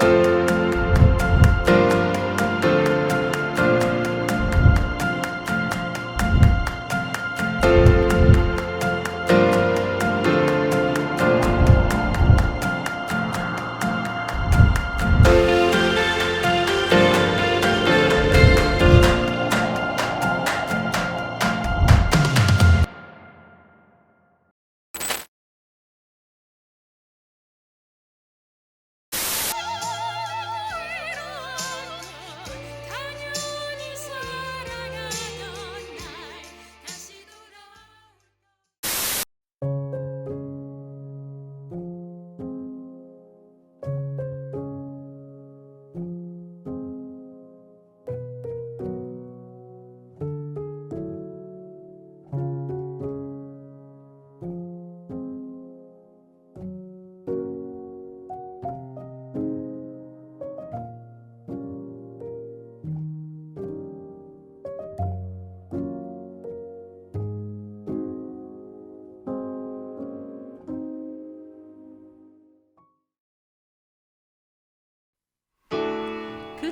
당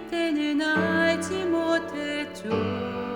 그때는 알지 못했죠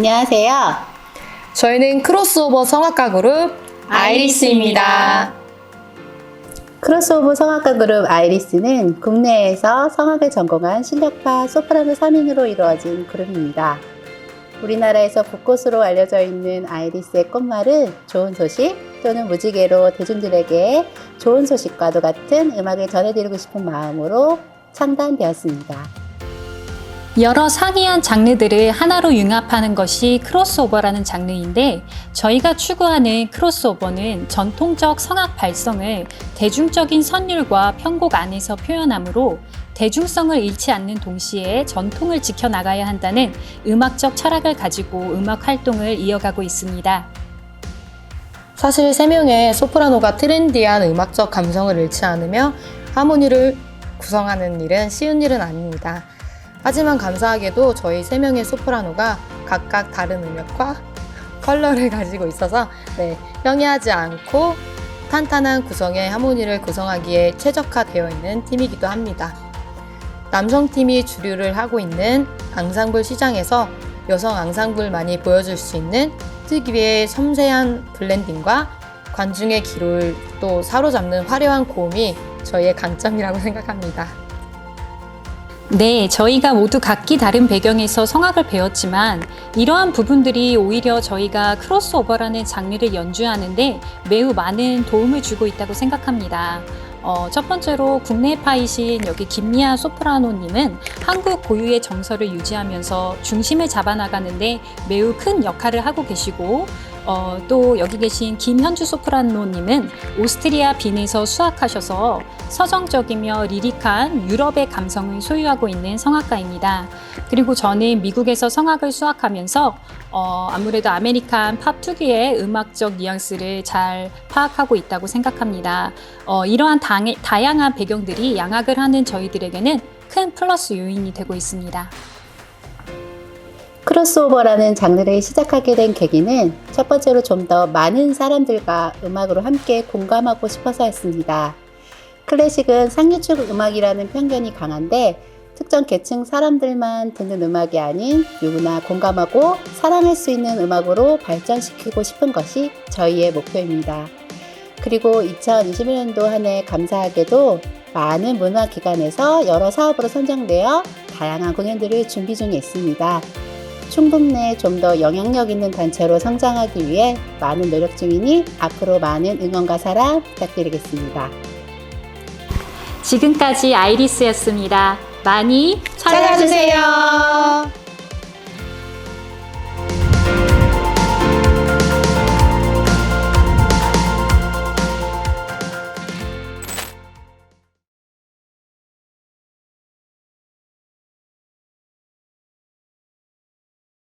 안녕하세요. 저희는 크로스오버 성악가 그룹 아이리스입니다. 크로스오버 성악가 그룹 아이리스는 국내에서 성악을 전공한 실력파 소프라노 3인으로 이루어진 그룹입니다. 우리나라에서 곳곳으로 알려져 있는 아이리스의 꽃말은 좋은 소식 또는 무지개로 대중들에게 좋은 소식과도 같은 음악을 전해드리고 싶은 마음으로 창단되었습니다. 여러 상이한 장르들을 하나로 융합하는 것이 크로스오버라는 장르인데 저희가 추구하는 크로스오버는 전통적 성악 발성을 대중적인 선율과 편곡 안에서 표현하므로 대중성을 잃지 않는 동시에 전통을 지켜나가야 한다는 음악적 철학을 가지고 음악 활동을 이어가고 있습니다. 사실 세 명의 소프라노가 트렌디한 음악적 감성을 잃지 않으며 하모니를 구성하는 일은 쉬운 일은 아닙니다. 하지만 감사하게도 저희 세 명의 소프라노가 각각 다른 음역과 컬러를 가지고 있어서 네, 영리하지 않고 탄탄한 구성의 하모니를 구성하기에 최적화되어 있는 팀이기도 합니다. 남성팀이 주류를 하고 있는 앙상블 시장에서 여성 앙상블만이 보여줄 수 있는 특유의 섬세한 블렌딩과 관중의 귀를 또 사로잡는 화려한 고음이 저희의 강점이라고 생각합니다. 네, 저희가 모두 각기 다른 배경에서 성악을 배웠지만 이러한 부분들이 오히려 저희가 크로스오버라는 장르를 연주하는데 매우 많은 도움을 주고 있다고 생각합니다. 어, 첫 번째로 국내 파이신 여기 김미아 소프라노님은 한국 고유의 정서를 유지하면서 중심을 잡아나가는데 매우 큰 역할을 하고 계시고 어, 또 여기 계신 김현주 소프라노님은 오스트리아 빈에서 수학하셔서 서정적이며 리릭한 유럽의 감성을 소유하고 있는 성악가입니다. 그리고 저는 미국에서 성악을 수학하면서 어, 아무래도 아메리칸 팝 특유의 음악적 뉘앙스를 잘 파악하고 있다고 생각합니다. 어, 이러한 당, 다양한 배경들이 양악을 하는 저희들에게는 큰 플러스 요인이 되고 있습니다. 크로스오버라는 장르를 시작하게 된 계기는 첫 번째로 좀 더 많은 사람들과 음악으로 함께 공감하고 싶어서였습니다. 클래식은 상류축 음악이라는 편견이 강한데 특정 계층 사람들만 듣는 음악이 아닌 누구나 공감하고 사랑할 수 있는 음악으로 발전시키고 싶은 것이 저희의 목표입니다. 그리고 2021년도 한 해 감사하게도 많은 문화기관에서 여러 사업으로 선정되어 다양한 공연들을 준비 중에 있습니다. 충북 내 좀 더 영향력 있는 단체로 성장하기 위해 많은 노력 중이니 앞으로 많은 응원과 사랑 부탁드리겠습니다. 지금까지 아이리스였습니다. 많이 찾아주세요.